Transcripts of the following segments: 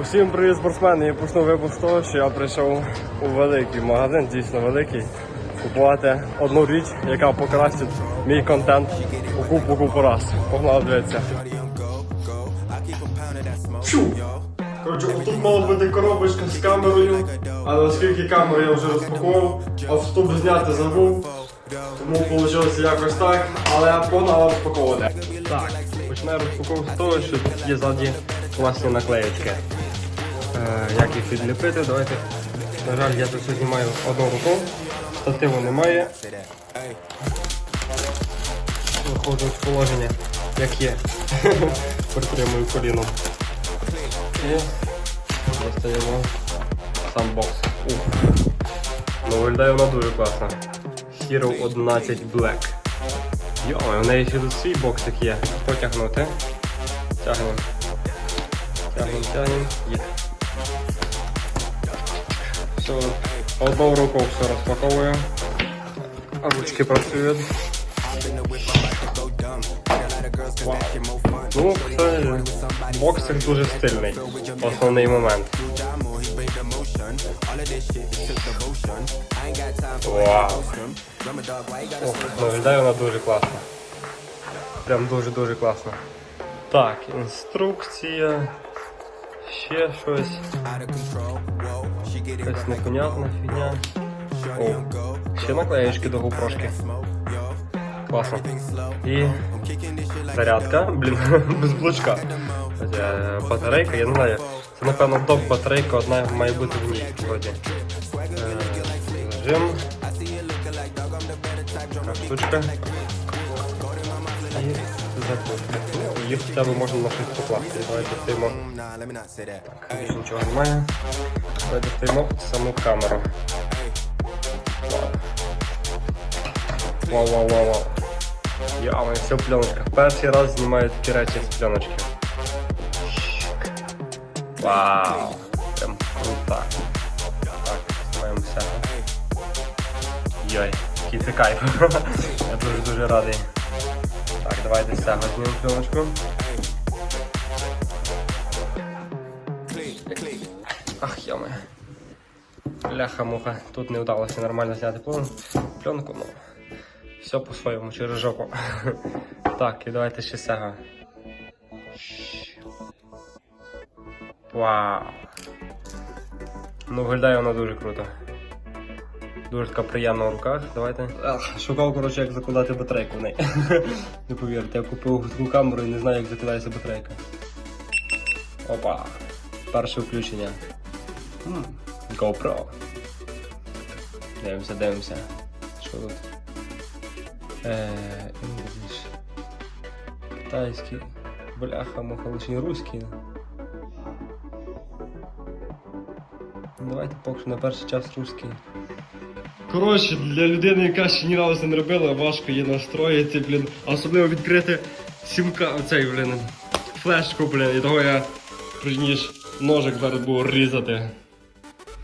Усім привіт, спортсмени! Я почну випуск того, що я прийшов у великий магазин, дійсно великий, купувати одну річ, яка покращить мій контент у купу купу раз. Погнали дивитися. Коротше, тут мала бути коробочка з камерою, але оскільки камеру я вже розпакував, а вступ зняти забув, тому вийшло якось так, але погнали розпаковувати. Так, починаю розпаковку з того, що тут є ззаді класні наклеєчки. Е, як їх відліпити, давайте. На жаль, я тут знімаю одну руку, стативу немає. Виходжу з положення, як є. Притримую коліном. І достаємо сам бокс. Ну, виглядає вона дуже класно. Hero 11 Black. Йо, в неї ще тут свій боксик є. Потягнути. Тягнемо. Тягнемо, тягнемо. Є. Все. Одну руку все розпаковую. А ручки працюють. Вау. Ну, це боксик дуже стильний. Основний момент. Вау. Виглядає вона дуже класно. Прям дуже-дуже класно. Так, інструкція. Ще щось. Якась непонятна фігня. О, ще наклеєчки до гупрошки. Класно. І зарядка, блін, без блочка. Хоча, Батарейка, я не знаю. Це напевно док батарейка одна має бути в ній вроді. Е, Режим. Штучка. Їх хоча б можна на щось покласти. Давайте стоїмо. Так, більше нічого немає. Давайте стоїмо саму камеру. Вау. Вау, вау, вау. Я, вони все в пленочках. Перший раз знімаю такі речі з пленочки. Вау. Прям круто. Так, знімаємо все. Йой, який це кайф. Я дуже-дуже радий. Давайте цього знімемо пленочку. Ах, йоме. Ляха-муха. Тут не вдалося нормально зняти плен- пленку, ну. Все по-своєму, через жопу. Так, і давайте ще з. Вау. Ну, виглядає вона дуже круто. Дуже така приємна в руках. Давайте. Шукав, коротше, як закладати батарейку в неї. Не повірте, я купив таку камеру і не знаю, як закладається батарейка. Опа. Перше включення. GoPro. Дивимося, дивимося. Що тут? Е. Китайський. Бляха, муха, лише Давайте поки що на перший час русський. Коротше, для людини, яка ще ні разу не робила, важко її настроїти, блін. Особливо відкрити сімка, оцей, блін, флешку, блін, і того я приніс ножик зараз буду різати.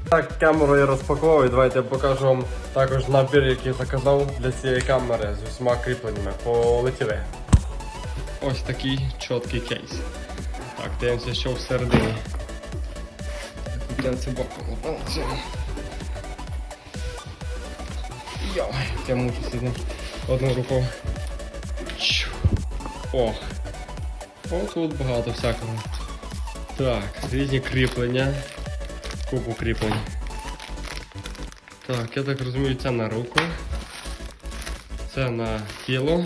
Так, камеру я розпаковую. Давайте я покажу вам також набір, який заказав для цієї камери з усіма кріпленнями. Полетіли. Ось такий чіткий кейс. Так, дивимося, що всередині. Так, це О, це. Я мушу сюди одну руку. Ох. О, тут багато всякого. Так, різні кріплення. Купу кріплень. Так, я так розумію, це на руку. Це на тіло.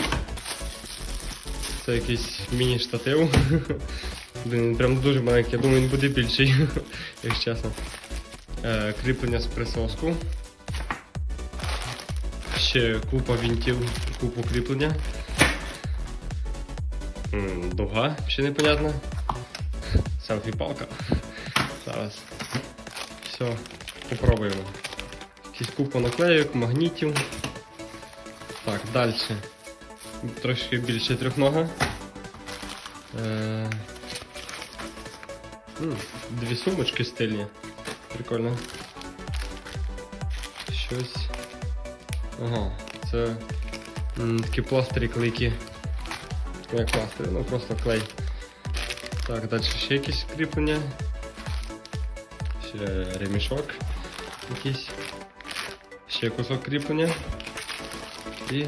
Це якийсь міні-штатив. Він прям дуже маленький, я думаю, він буде більший, якщо чесно. Е, кріплення з присоску. Ще купа вінтів, купу кріплення. Дуга, ще непонятно. Селфі-палка. Зараз. Все, попробуємо. Якісь купа наклейок, магнітів. Так, далі. Трошки більше трьохнога. Е... Дві сумочки стильні. Прикольно. Щось. Ага, це м, такі пластирі клейкі. Як пластирі, ну просто клей. Так, далі ще якісь кріплення. е, ремішок якийсь. Ще кусок кріплення. І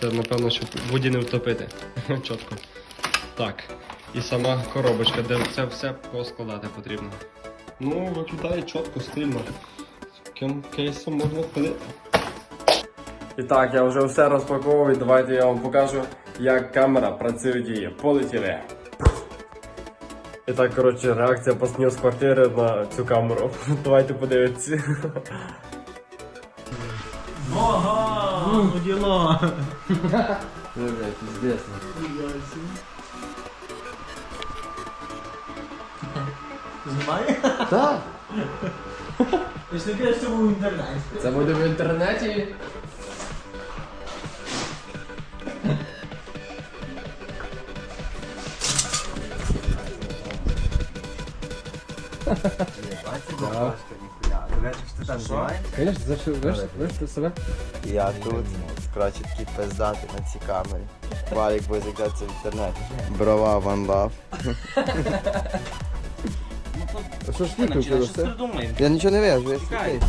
це напевно, щоб воді не втопити. Чітко. Так. І сама коробочка, де це все поскладати потрібно. Ну, виглядає чітко, стильно. Таким кейсом можна ходити. І так, я вже все розпаковував і давайте я вам покажу, як камера працює в дії. Полетіли. І так, коротше, реакція пацанів з квартири на цю камеру. Давайте подивитися. Ага, ну діло. Знімає? Так, Якщо кажеш, що був в інтернеті. це буде в інтернеті. Конечно, за що виш, виш себе? Я тут, коротше, такий пиздатий на цій камері. Валік буде заглядатися в інтернеті. Брова one love. Що ж виключили все? Я нічого не вижу, я сліпий.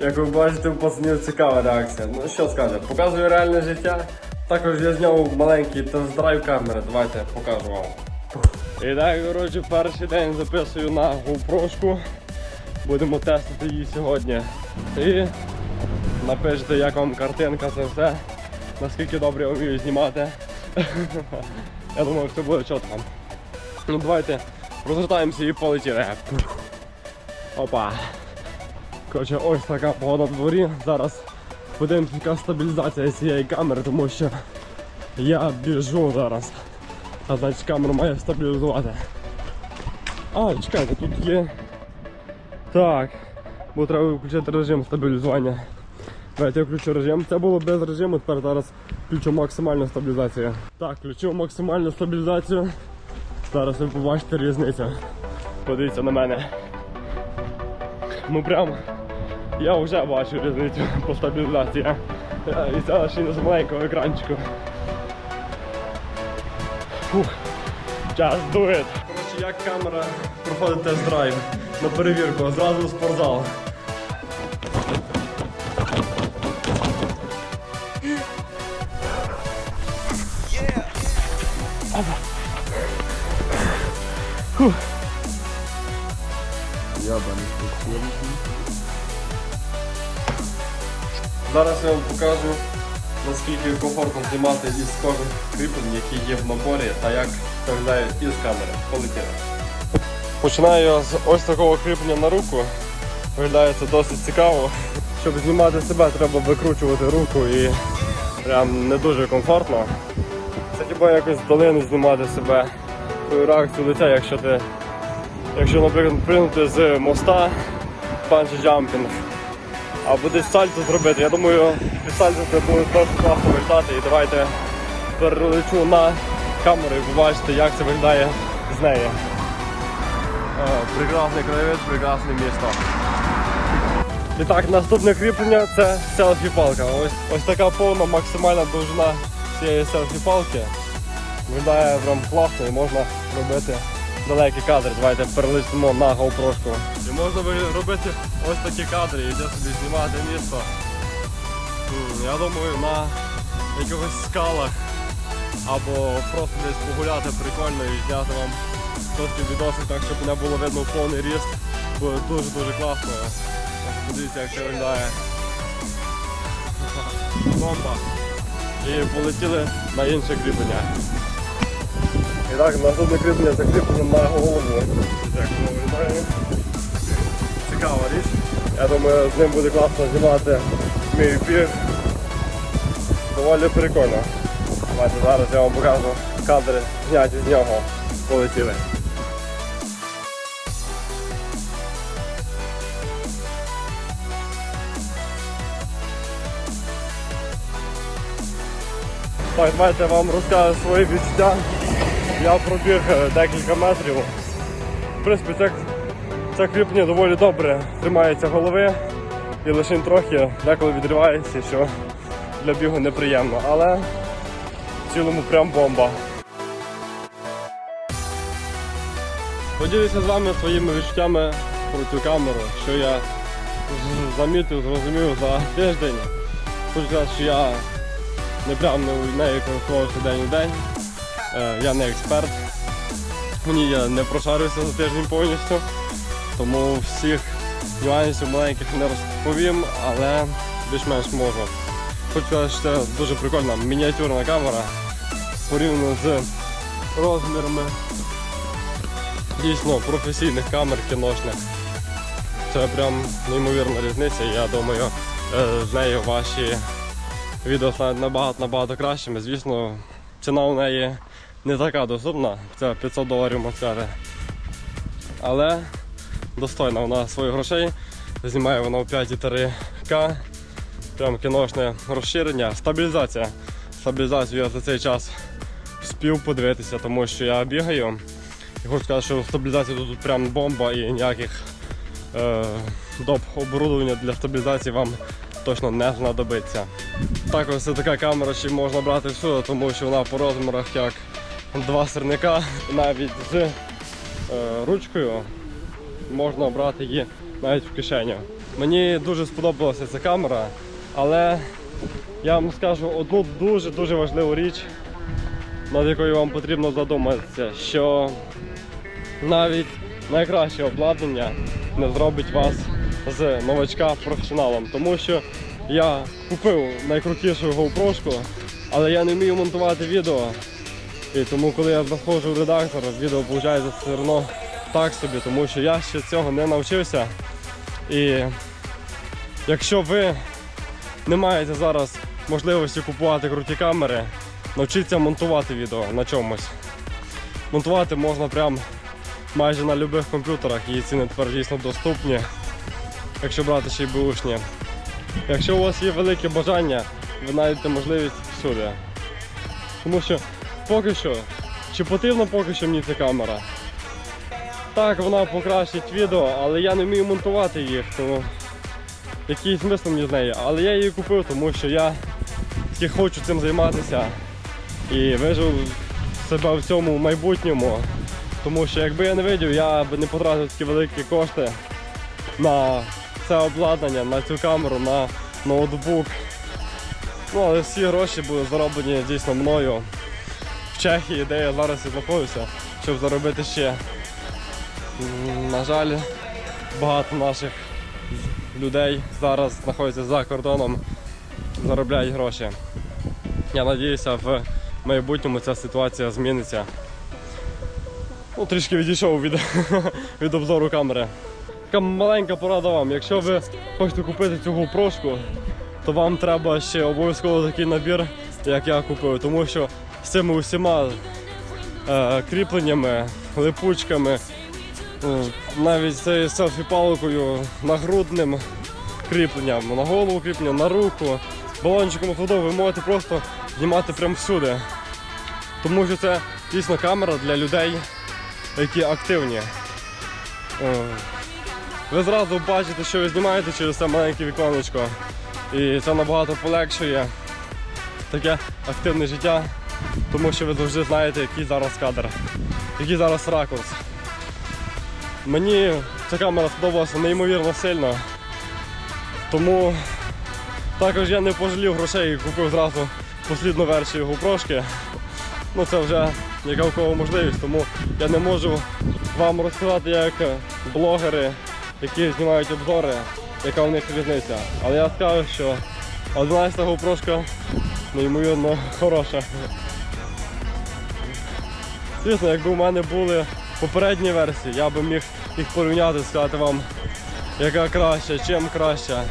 Як ви бачите, у пацанів цікава реакція. Ну що сказати, показую реальне життя. Також я зняв маленький тест-драйв камери. Давайте покажу вам. І так, коротше, перший день записую на GoPro. Будемо тестити її сьогодні. І напишете, як вам картинка, це все. Наскільки добре я вмію знімати. Я думаю, все буде чітко. Ну давайте розвертаємося і полетіли. Опа. Коротше, ось така погода в дворі. Зараз подивимося, яка стабілізація цієї камери, тому що я біжу зараз. А значить камеру має стабілізувати. А, чекайте, тут є. Так. Бо треба виключити режим стабілізування. Давайте я включу режим. Це було без режиму, тепер зараз включу максимальну стабілізацію. Так, включив максимальну стабілізацію. Зараз ви побачите різницю. Подивіться на мене. Ну прям я вже бачу різницю по стабілізації. Е, І це ще не з маленького екранчику. Фух. Just do it. Коротше, як камера проходить тест-драйв на перевірку, зразу в спортзал. Зараз я вам покажу, наскільки комфортно знімати із кожних кріплень, які є в наборі, та як це із камери. Полетіли. Починаю я з ось такого кріплення на руку. Виглядає це досить цікаво. Щоб знімати себе, треба викручувати руку і прям не дуже комфортно. Це хіба якось з долини знімати себе, твою реакцію лиця, якщо ти, якщо, наприклад, пригнути з моста, джампінг, або десь сальто зробити. Я думаю, під сальто це буде досить класно виглядати. І давайте перелечу на камеру і побачите, як це виглядає з неї. Е, Прекрасний краєвид, прекрасне місто. І так, наступне кріплення це селфі-палка. Ось, ось така повна максимальна довжина цієї селфі-палки. Виглядає прям класно і можна робити далекі кадри. Давайте перелистимо на GoPro. І можна ви- робити ось такі кадри, і йде собі знімати місто. Я думаю, на якихось скалах або просто десь погуляти прикольно і зняти вам трохи відосик, так щоб не було видно повний ріст. Буде дуже-дуже класно. Подивіться, як це виглядає. Бомба. І полетіли на інше кріплення. І так, наступне кріплення це кріплення на голову. Виглядає. Цікава річ. Я думаю, з ним буде класно знімати мій біг. Доволі прикольно. Давайте зараз я вам покажу кадри зняті з нього. Полетіли. Так, давайте я вам розкажу свої відчуття. Я пробіг е, декілька метрів. В принципі, це, це кріплення доволі добре тримається голови і лише трохи деколи відривається, що для бігу неприємно. Але в цілому прям бомба. Поділюся з вами своїми відчуттями про цю камеру, що я замітив, зрозумів за тиждень. Хочу сказати, що я не прям не нею користувався день у день. Е, Я не експерт. Мені я не прошарився за тиждень повністю. Тому всіх нюансів маленьких не розповім, але більш-менш можу. Хочу сказати, це дуже прикольна мініатюрна камера порівняно з розмірами дійсно професійних камер кіношних. Це прям неймовірна різниця. Я думаю, е, з нею ваші відео стануть набагато набагато кращими. Звісно, ціна у неї не така доступна, це 500 доларів Москати. Але достойна вона своїх грошей. Знімає вона у 5,3К. Прям кіношне розширення. Стабілізація. Стабілізацію я за цей час спів подивитися, тому що я бігаю. І хочу сказати, що стабілізація тут прям бомба і ніяких е, доп оборудовання для стабілізації вам точно не знадобиться. Також це така камера, що можна брати всюди, тому що вона по розмірах як два сирника, навіть з е, ручкою можна брати її навіть в кишеню. Мені дуже сподобалася ця камера, але я вам скажу одну дуже-дуже важливу річ, над якою вам потрібно задуматися, що навіть найкраще обладнання не зробить вас з новачка професіоналом. Тому що я купив найкрутішу GoPro, але я не вмію монтувати відео. І тому коли я заходжу в редактор, відео виходить все одно так собі, тому що я ще цього не навчився. І якщо ви не маєте зараз можливості купувати круті камери, навчіться монтувати відео на чомусь. Монтувати можна прям майже на будь-яких комп'ютерах і ціни тепер дійсно доступні, якщо брати ще й бушні. Якщо у вас є велике бажання, ви знайдете можливість всюди. Тому що поки що, чи потрібна поки що мені ця камера? Так, вона покращить відео, але я не вмію монтувати їх, тому який смисл мені з неї. Але я її купив, тому що я тільки хочу цим займатися і вижив себе в цьому майбутньому. Тому що якби я не видів, я б не потратив такі великі кошти на це обладнання, на цю камеру, на ноутбук. Ну, але всі гроші були зароблені дійсно мною Чехії, де я зараз і знаходжуся, щоб заробити ще. На жаль, багато наших людей зараз знаходяться за кордоном, заробляють гроші. Я сподіваюся, в майбутньому ця ситуація зміниться. Ну, трішки відійшов від, від обзору камери. Така маленька порада вам. Якщо ви хочете купити цю GoPro, то вам треба ще обов'язково такий набір, як я купив. Тому що з цими усіма е, кріпленнями, липучками, е, навіть цією селфі-палкою, нагрудним кріпленням, на голову кріпленням, на руку, балончиком охладов, ви можете просто знімати прямо всюди. Тому що це дійсно камера для людей, які активні. Е, Ви зразу бачите, що ви знімаєте через це маленьке віконечко. І це набагато полегшує таке активне життя, тому що ви завжди знаєте, який зараз кадр, який зараз ракурс. Мені ця камера сподобалася неймовірно сильно. Тому також я не пожалів грошей і купив зразу послідну версію GoPro. Ну це вже яка у кого можливість, тому я не можу вам розказати як блогери, які знімають обзори, яка в них різниця. Але я скажу, що 11 GoPro неймовірно хороша. Звісно, якби у мене були попередні версії, я би міг їх порівняти, сказати вам, яка краща, чим краща.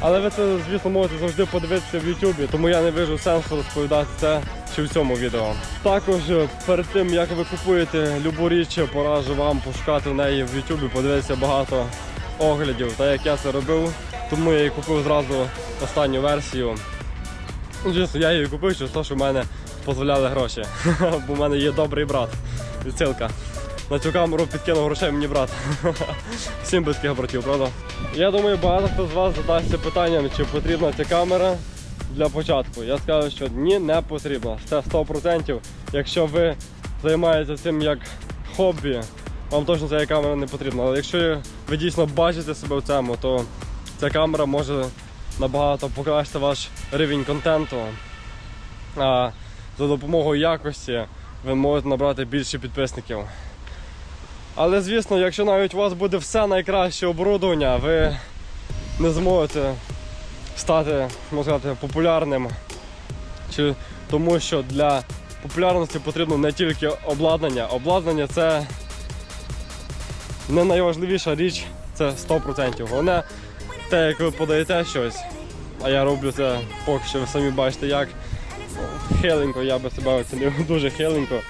Але ви це, звісно, можете завжди подивитися в Ютубі, тому я не вижу сенсу розповідати це ще в цьому відео. Також е, перед тим, як ви купуєте любу річ, пораджу вам пошукати в неї в Ютубі, подивитися багато оглядів, так як я це робив. Тому я і купив зразу останню версію. Ну, Звісно, я її купив через те, що в мене дозволяли гроші. Бо в мене є добрий брат. Відсилка. На цю камеру підкинув грошей мені брат. Всім без таких братів, правда? Я думаю, багато хто з вас задасться питанням, чи потрібна ця камера для початку. Я скажу, що ні, не потрібна. Це 100%. Якщо ви займаєтеся цим як хобі, вам точно ця камера не потрібна. Але якщо ви дійсно бачите себе в цьому, то ця камера може набагато покращити ваш рівень контенту. За допомогою якості ви можете набрати більше підписників. Але звісно, якщо навіть у вас буде все найкраще оборудовання, ви не зможете стати, можна сказати, популярним. Чи тому що для популярності потрібно не тільки обладнання. Обладнання це не найважливіша річ, це 100%. Головне те, як ви подаєте щось, а я роблю це поки що ви самі бачите як. Хиленько, я би себе оцінив дуже хиленько.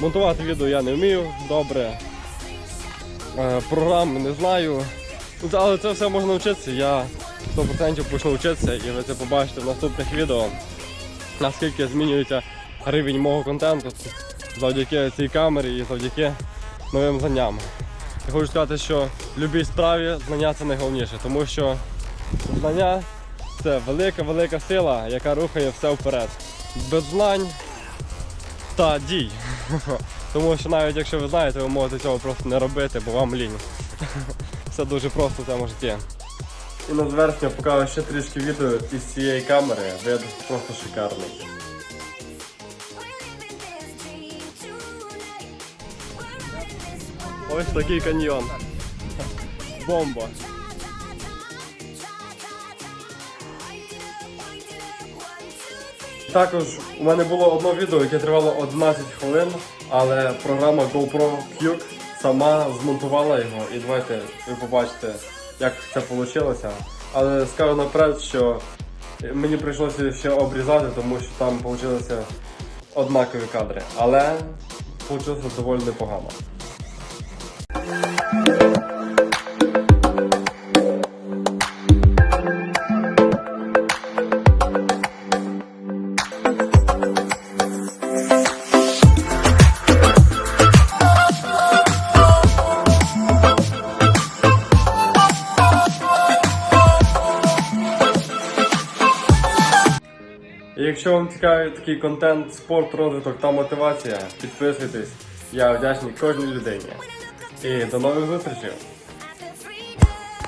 Монтувати відео я не вмію добре. Е, Програм не знаю. Але це все можна навчитися. Я 100% почну вчитися і ви це побачите в наступних відео. Наскільки змінюється рівень мого контенту завдяки цій камері і завдяки новим знанням. Я хочу сказати, що в будь-якій справі знання це найголовніше, тому що знання це велика-велика сила, яка рухає все вперед. Без знань та дій. Тому що навіть якщо ви знаєте, ви можете цього просто не робити, бо вам лінь. Все дуже просто в цьому житті. І на зверхньо покажу ще трішки відео із цієї камери. Вид просто шикарний. Ось такий каньйон. Бомба. Також у мене було одне відео, яке тривало 11 хвилин, але програма GoPro Quk сама змонтувала його і давайте ви побачите, як це вийшло. Але скажу наперед, що мені прийшлося ще обрізати, тому що там вийшли однакові кадри. Але вийшло доволі непогано. Якщо вам цікавий такий контент, спорт, розвиток та мотивація, підписуйтесь. Я вдячний кожній людині. І до нових зустрічей!